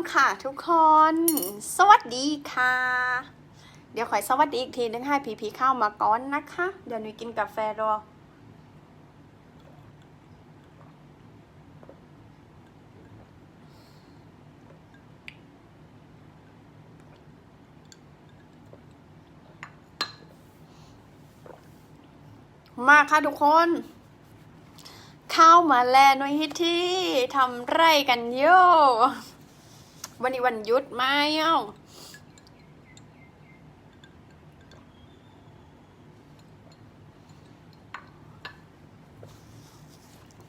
ำค่ะทุกคน สวัสดีค่ะ เดี๋ยวขอยสวัสดีอีกทีนึงให้พีพีเข้ามาก่อนนะคะ เดี๋ยวหนูกินกาแฟรอมาค่ะทุกคน เข้ามาแลหน่วยฮิตที่ทำไรกันโย วันนี้วันหยุดไหมเอ้า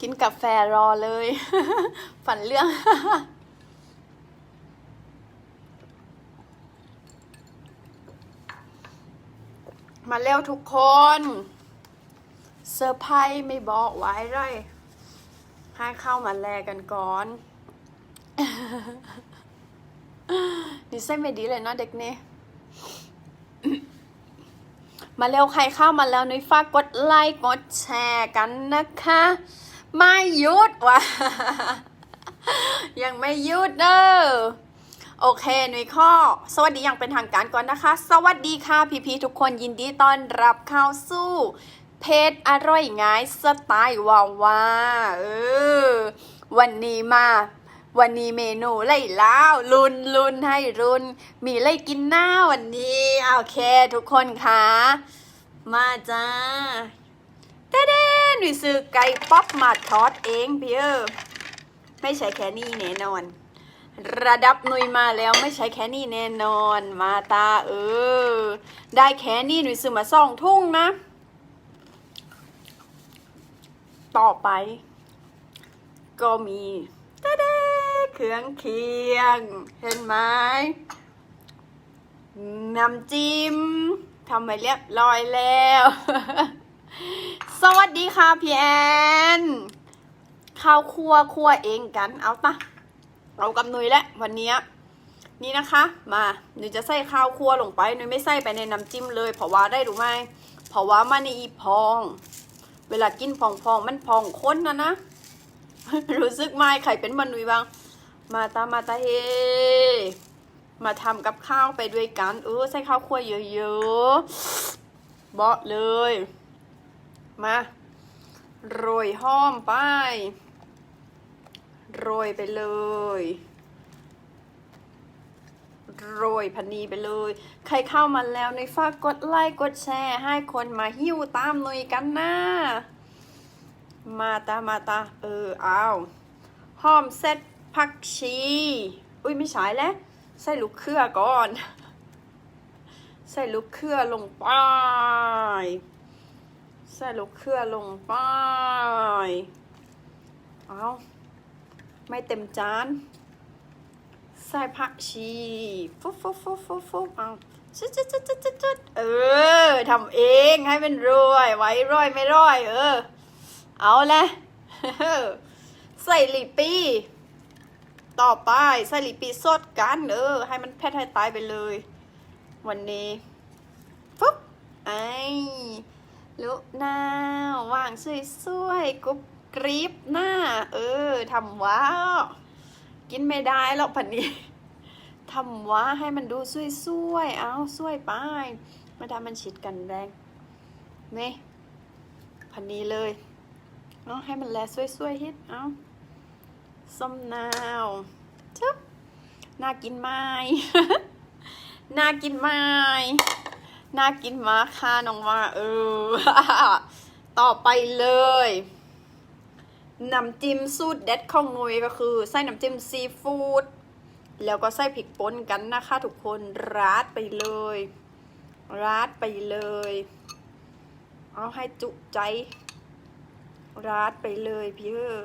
กินกาแฟรอเลย ฝันเรื่อง มาเร็วทุกคนเซอร์ไพรส์ไม่บอกไว้เลยให้เข้ามาแลกันก่อน นิสัยไม่ดีเลยเนาะเด็กเนี่มาเร็วใครเข้ามาแล้วนุ้ยฝากกดไลค์กดแชร์กันนะคะ ไม่หยุดว่ะยังไม่หยุดเด้อโอเคหนุยข้อ สวัสดีอย่างเป็นทางการก่อนนะคะ สวัสดีค่ะพี่พีทุกคนยินดีต้อนรับเข้าสู่ เพจอร่อยง่ายสไตล์วาวาเออวันนี้มา วันนี้เมนูไล่แล้วลุนลุนให้รุน มีไล่กินหน้าวันนี้โอเคทุกคนคะมาจ้าเต้เด้หนูซื้อไก่ป๊อปมาทอดเองพี่เออไม่ใช่แค่นี้แน่นอน ระดับหนุยมาแล้วไม่ใช่แค่นี้แน่นอนมาตาเออ ได้แค่นี้หนุยซื้อมาสองทุ่งนะ ต่อไป ก็มีตะเด้ เครื่องเคียง เห็นไหมน้ำจิ้มทำไปเรียบร้อยแล้ว สวัสดีค่ะพี่แอนข้าวคั่วคั่วเองกัน เอาตะเอากับนุยแล้ววันนี้นี่นะคะ มาหนูจะใส่ข้าวคั่วลงไปหนูไม่ใส่ไปในน้ำจิ้มเลย เพราะว่าได้หรือไม่เพราะว่ามันในอีพอง เวลากินพองพองๆมันพองค้นนะนะ รู้สึกไหมใครเป็นมันนุยบ้าง มาตามาตาเฮ มาทำกับข้าวไปด้วยกัน เออใส่ข้าวคั่วเยอะๆเบาะเลย มาโรยห้อมไป โรยไปเลย โรยพันนีไปเลย ใครเข้ามาแล้วในฝากกดไลค์กดแชร์ ให้คนมาหิ้วตามหน่อยกันนะ มาตามาตาเออเอาหอมเซ็ต ผักชี อุ้ยไม่ใช่แล้ว ใส่ลูกเครือก่อน ใส่ลูกเครือลงไป ใส่ลูกเครือลงไป เอาไม่เต็มจาน ใส่ผักชีฟุบฟุบฟุบฟุบฟุบเอาจุดจุดจุดจุดจุดจุดเออทำเองให้เป็นรวย ไว้ร้อยไม่ร้อยเออ เอาละใส่ลิปปี้ ต่อไปใส่ลิปีสดกันเออ ให้มันแพทให้ตายไปเลย วันนี้ฟุบไอ้ลุหน้าวางสวยๆกรุบกรีบหน้า เออทำว้าวกินไม่ได้หรอกพันนี้ทำว่าให้มันดูสวยๆเอาสวยไปมาทำมันชิดกันแรงนี่พันนี้เลยเอาให้มันแลสวยๆฮิตเอา ส้มนาวทึบน่ากินไหมน่ากินไหมน่ากินมากค่ะน้องว่าเออ ต่อไปเลยน้ำจิ้มสูตรเด็ดของนุยก็คือใส่น้ำจิ้มซีฟู้ดแล้วก็ใส่พริกป่นกันนะคะทุกคนราดไปเลย ราดไปเลย เอาให้จุใจ ราดไปเลยพี่เออ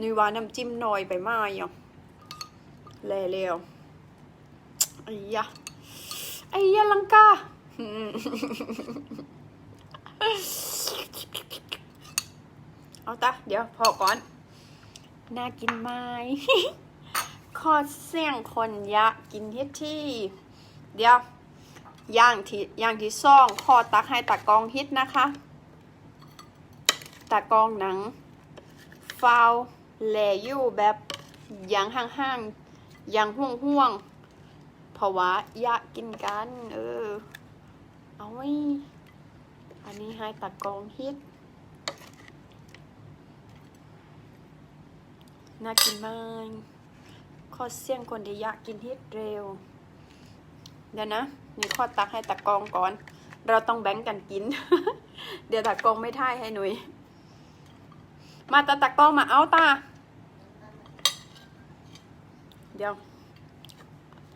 นุยว่าน้ำจิ้มหน่อยไปมากอะแล้วไอ้ยะไอ้ยะลังกาเอาตะเดี๋ยวพอก่อน น่ากินไหมขอเสียงคนอยากกินที่ที่ เดี๋ยวย่างที่ย่างที่ซ่องขอตักให้ตากองฮิตนะคะตากองหนังฟาว แลอยู่แบบย่างห่างๆยังห่วงห่วงๆเพราะว่าอยากกินกัน เออ เอาไว้อันนี้ให้ตากองฮิตน่ากินมากขอเสียงคนที่อยากกินฮิตเร็ว เดี๋ยวนะ นี่ข้อตักให้ตากองก่อน เราต้องแบ่งกันกิน เดี๋ยวตากองไม่ท่ายให้หนุยมาตาตากองมาเอาตา ดียว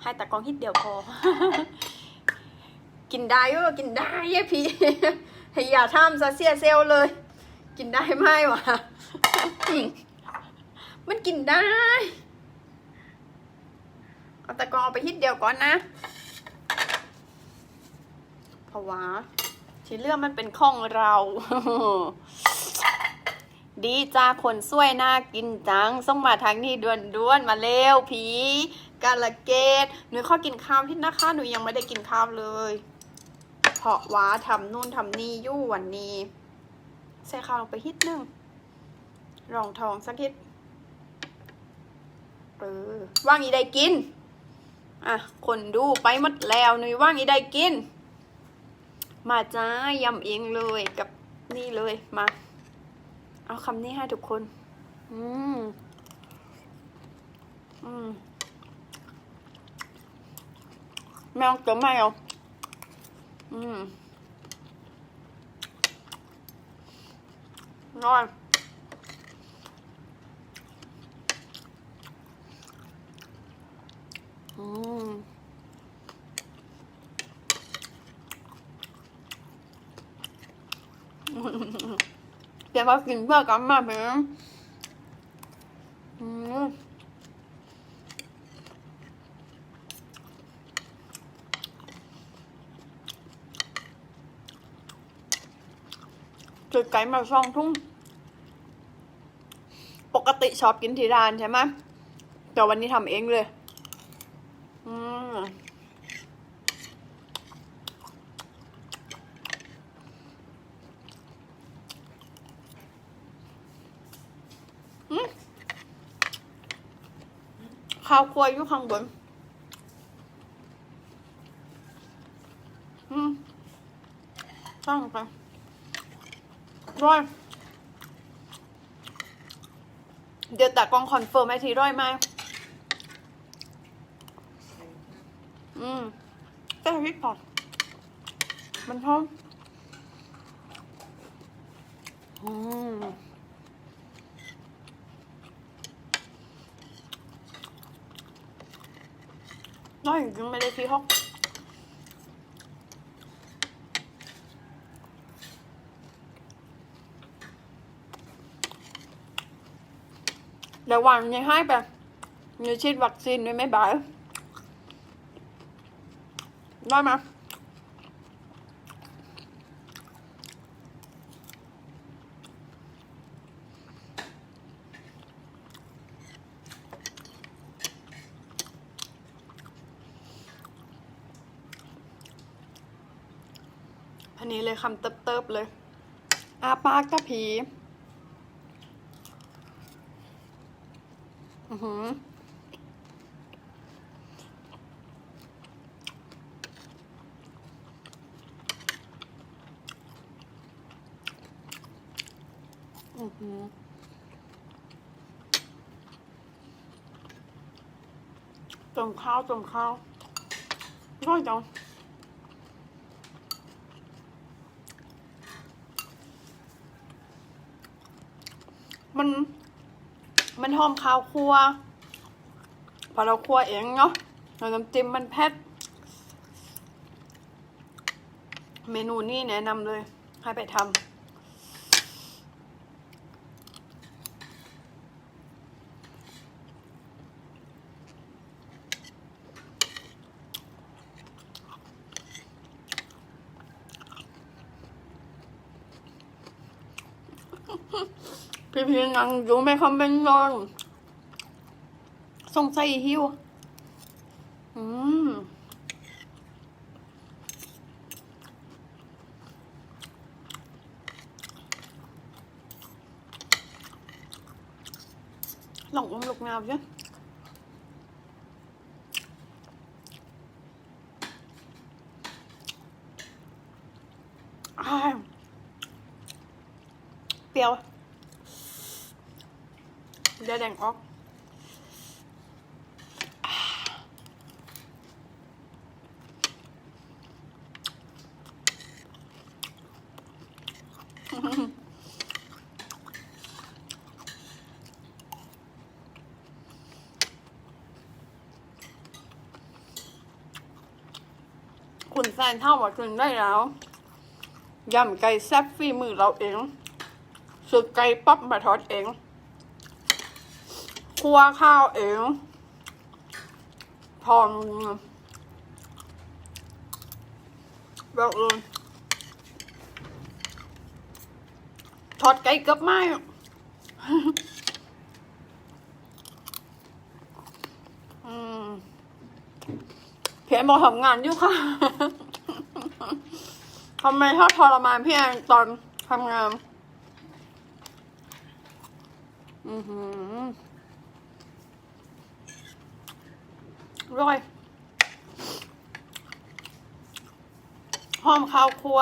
ให้ตากองฮิตเดียวพอ กินได้ก็กินได้เย้พี่อย่าทำซะเสียเซลเลย กินได้ไหมวะมันกินได้เอาตะกอนเอาไปฮิตเดียวก่อนนะ เพราะว่าที่เรื่องมันเป็นของเรา ดีจ้าคนสวยน่ากินจังส่งมาทางนี้ด่วนด่วนๆมาเร็วผีกาละเกตหนูข้อกินข้าวที่นะคะหนูยังไม่ได้กินข้าวเลย เพราะว่าทำนู่นทำนี่ยู่วันนี้ ใส่ข้าวลงไปฮิตหนึงรองทองสักฮิตเออว่างอีได้กิน อะ คนดูไปหมดแล้วหนุยว่างอีได้กิน มาจ้ายำเองเลยกับนี่เลยมา เอาคำนี้ให้ทุกคน อืม อืมแมวเกิดไม่เอาอืมนอนอืมเดี๋ ยวมากินเพื่อกันมาเป็นอืมจุดไก่มาช่องทุ่งปกติชอบกินที่ร้านใช่ไหมแต่วันนี้ทำเองเลย อืมาวคั่วอยู่ข้างบนอืมตั้งไปร้อยเดี๋ยวแต่กองคอนเฟิร์มไอทีร้อยไหมอืมแต่พริกก่อนมันหอมอืม น้อยจริงๆไม่ได้ที่ห้องเดี๋ยววันนี้ให้ไปมีฉีดวัคซีนด้วยไหมบายได้ไหม อันนี้เลยคำเติบๆเลยอาปากกะผีอือหืออือหือจมข้าวจมข้าวร่อยจังมัน มัน หอมข้าวคั่วพอเราคั่วเองเนาะแล้วน้ำจิ้มมันเผ็ดเมนูนี้แนะนำเลยให้ไปทำ พี่พี่นังอยู่ไม่คอมเมนต์นอนสงสัยหิว อืมลองอมลูกงามใช่ อ้ายเปรี้ยวเดี๋ยว แดงออกคุณแฟนเท่าว่าคุณได้แล้วยำไก่แซ่บฝีมือเราเองสุดไก่ป๊อปมาทอดเอง คั่วข้าวเองพร้อมบอกเลยทอดไก่กับไม้อะอืมพี่แอนบอกทำงานอยู่ค่ะทำไมถ้าทรมานพี่แอนตอนทำงาน อือหือ ร่อยหอมข้าวครัว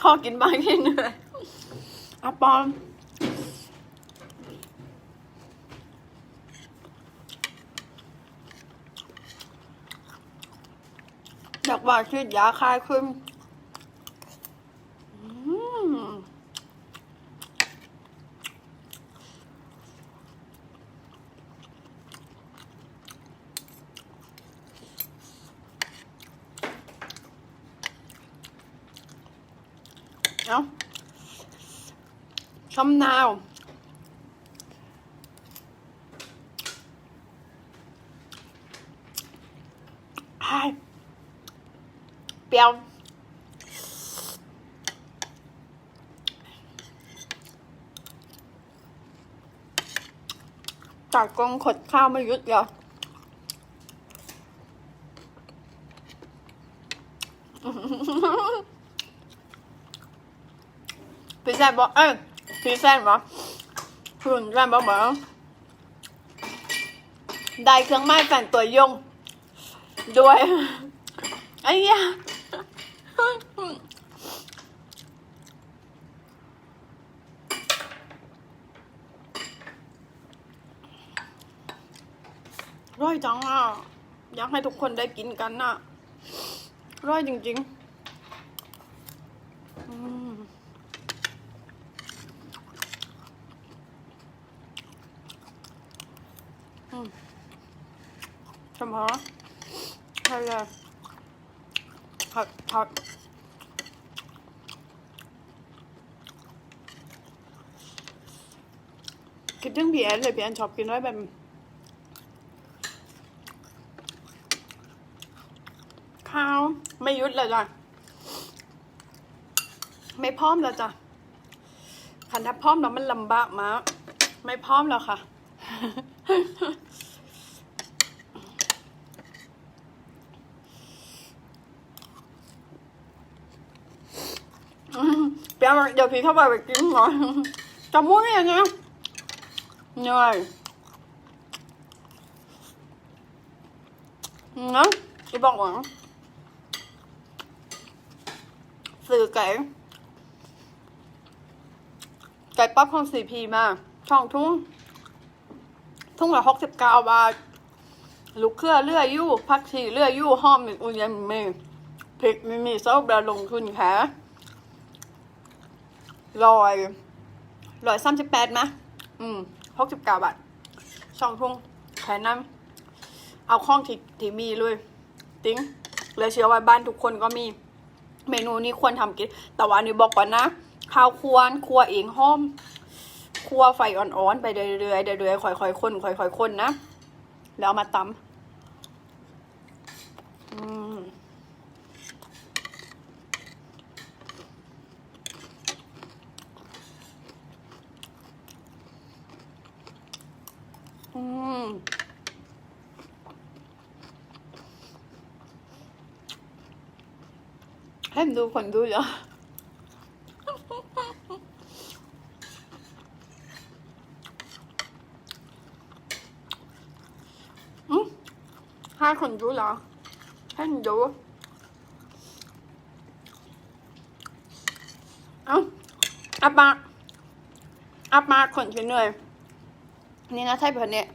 ขอกินบ้างที่เหนื่อยอะปอมอยากว่าชีดยาคลายขึ้นอืม เอาชำนาวไอเปรี้ยวจากกองขดข้าวไม่ยุดเลยพี่ แซนบอกเอ้ยพี่แซนบอกคุณแซนบอกบอกได้เครื่องไม้แฝงตัวยง ด้วยไอ้ยาร่อยจังอะ อยากให้ทุกคนได้กินกันน่ะ ร่อยจริงๆ อืมอืม เฉพาะใช่เลยผัดผัดคิดถึงพี่แอนเลยพี่แอนชอบกินไว้แบบข้าวไม่ยุดเลยจ้ะไม่พร้อมแล้วจ้ะคันถ้าพร้อมแล้วมันลำบากมากไม่พร้อมแล้วค่ะ เดี๋ยวเดี๋ยวพี่เข้าไปไปกินหน่อยจะมุ้ยอย่างเงี้ยเหนื่อย นะจะบอกว่าสื่อไก่ไก่ป๊อปของสี่พีมาช่องทุ่งทุ่งละหกสิบเก้าบาทลูกเครือเลื่อยยู่พักชีเลื่อยยู่ห้อมอีกอุยยังมีพริกไม่มีซอสแบบลงทุนแค่ ร้อยร้อยสามสิบแปดไหมอืมหกสิบเก้าบาทช่องทุ่งแค่นั้นเอาข้องที่ที่มีเลย ติ้งเลยเชื่อว่าบ้านทุกคนก็มี เมนูนี้ควรทำกิน แต่ว่านี่บอกก่อนนะข้าวควรครัวเองห้อมครัวไฟอ่อนๆ ไปเรื่อยๆเรื่อยๆค่อยๆคนค่อยๆคนนะ แล้วมาตำอืม อืมให้ดูคนดูเหรอให้คนดูเหรอให้ดูเอ้าอับมาอับมาคนเหนื่อย นี่นะใช่เพื่อนเนี่ย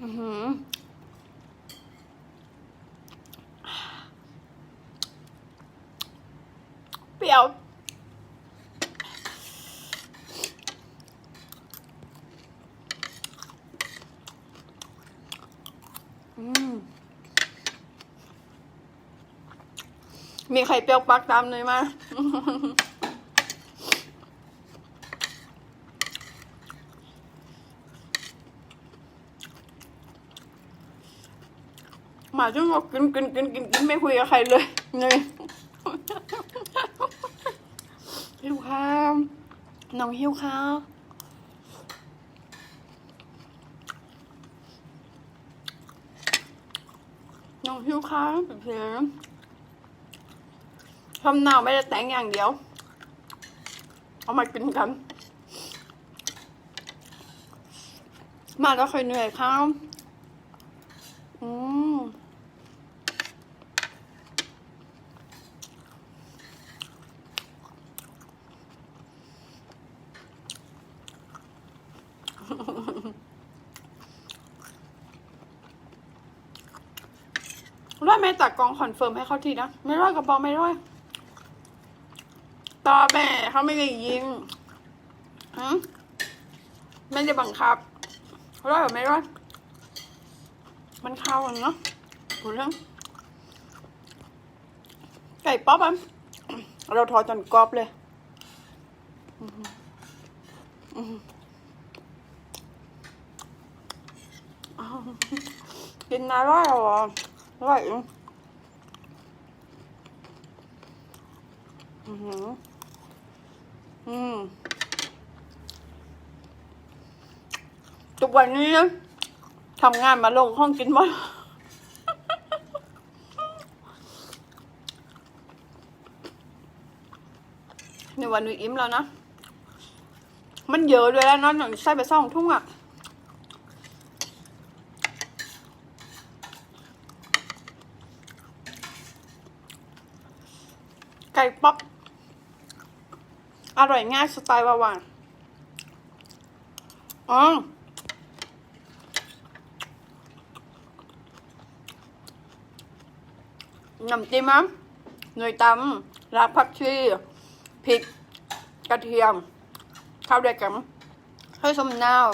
อื้อหือเปรี้ยวมีไข่เปรี้ยวปักตามเลยมา มาจุ้งบอกกินกินกินกินกินไม่คุยกับใครเลยเลยหิวข้าวน้องหิวข้าวน้องหิวข้าวเพื่อนทำหนาวไม่ได้แต่งอย่างเดียว เอามากินกัน มาแล้วค่อยเหนื่อยข้าว อืม ร้อยไม่ตักกองคอนเฟิร์มให้เขาทีนะ ไม่ร้อยกระบอกไม่ร้อยต่อแม่เขาไม่ได้ยิงหืมไม่ได้บังคับร้อยหรือไม่ร้อยมันเข้ากันเนาะดูเรื่องไก่ป๊อปอะเราทอจนกรอบเลยอือหืออื้อหืออ้าวกินน้ำร้อยเหรอ อร่อยอืมอือหืออืมทุกวันนี้ทำงานมาลงห้องกินบ่อยในวันนี้อิ่มแล้วนะ มันเยอะด้วยแล้วนอะหนังใส่ไปสองทุ่งอะ ก่ป๊อปอร่อยง่ายสไตล์วาวานอ๋อน้ำจิ้มอะหน่วยตำรากผักชีพริก กระเทียม ข้าวเด็กกันให้สมนาว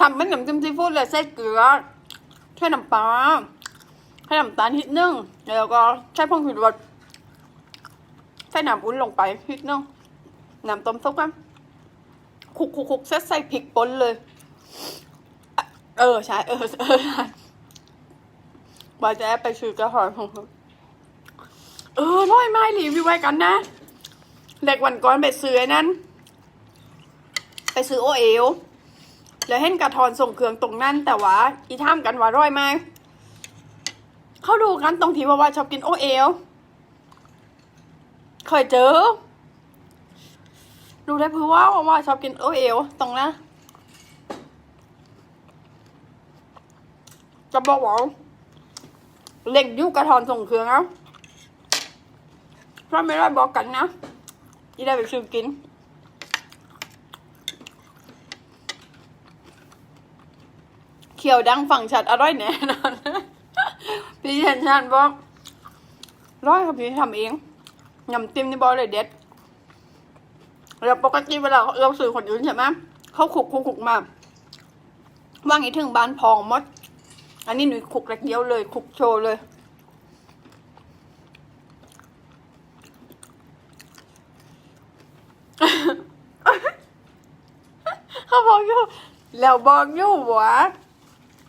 ทำเป็นน้ำจิ้มซีฟู้ดเลยใส่เกลือใช้น้ำปลาให้น้ำตาลนิดนึงแล้วก็ใช้ผงชูรสใส่น้ำอุ่นลงไปนิดนึงน้ำต้มซุปกันคุกคุกคุกเซ็ตใส่พริกป่นเลย เออใช่เออเออใช่บอยจะไปซื้อกระหอยของเออร้อยไม้รีวิวไว้กันนะเด็กวันก่อนไปซื้อไอ้นั้น ไปซื้อโอเอลแล้วเห็นกระทอนส่งเครื่องตรงนั้น แต่ว่าอีท่ามกันว่าร้อยไหมเขาดูกันตรงที่ว่าว่าชอบกินโอเอล เคยเจอ ดูได้เพื่อว่าว่าชอบกินโอเอลตรงนั้นจะบอกว่าเล่งยุกระทอนส่งเครื่องเอาถ้าไม่ได้บอกกันนะอีได้ไปซื้อกินเขียวดังฝั่งชัดอร่อยแน่นอน พี่เชนชันบอกร้อยครับพี่ทำเอง ยำจิ้มนี่บอกเลยเด็ดแล้วปกติเวลาเราซื้อคนอื่นใช่ไหมเขาขุกขุกขุกมาว่างอีถึงบานพองมด อันนี้หนูขุกเล็กเดียวเลยขุกโชว์เลยเขาบอกอยู่แล้วบอกอยู่ว่า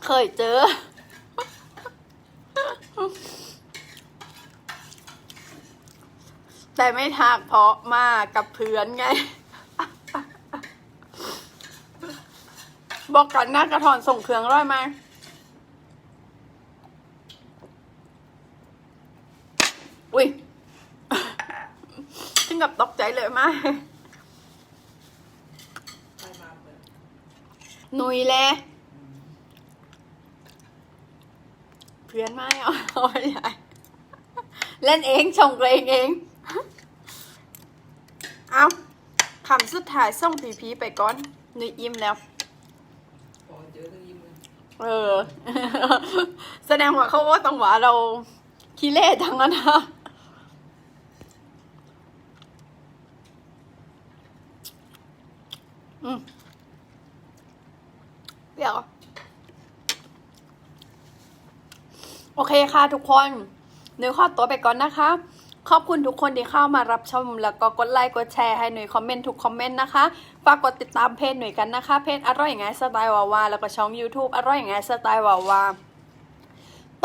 เคยเจอ แต่ไม่ทักเพราะมากับเพื่อนไง บอกกันหน้ากระถอนส่งเครื่องร้อยไหมอุ้ยถึงกับตกใจเลยไหมไปมาเปิดหนุยแลเพื่อนไม่เอาเอาไม่ได้เล่นเองชงตัวเองเอง เอาคำสุดท้ายส่งพีพีไปก่อนหนุยอิ่มแล้วพอเจอก็ยิ้มเลยเออ แสดงว่าเขาว่าต้องว่าเราขี้เล่ทั้งนั้นนะอืมเดี๋ยวโอเคค่ะทุกคนหนูขอตัวไปก่อนนะคะ ขอบคุณทุกคนที่เข้ามารับชม แล้วก็กดไลค์กดแชร์ให้หน่วยคอมเมนต์ทุกคอมเมนต์นะคะฝากกดติดตามเพจหน่วยกันนะคะ เพจอร่อยอย่างไงสไตล์วาวาแล้วก็ช่อง YouTube อร่อยอย่างไงสไตล์วาวา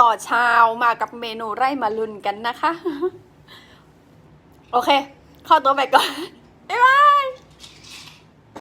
ต่อเช้ามากับเมนูไร่มาลุนกันนะคะ โอเค เข้าตัวไปก่อนบ๊ายบาย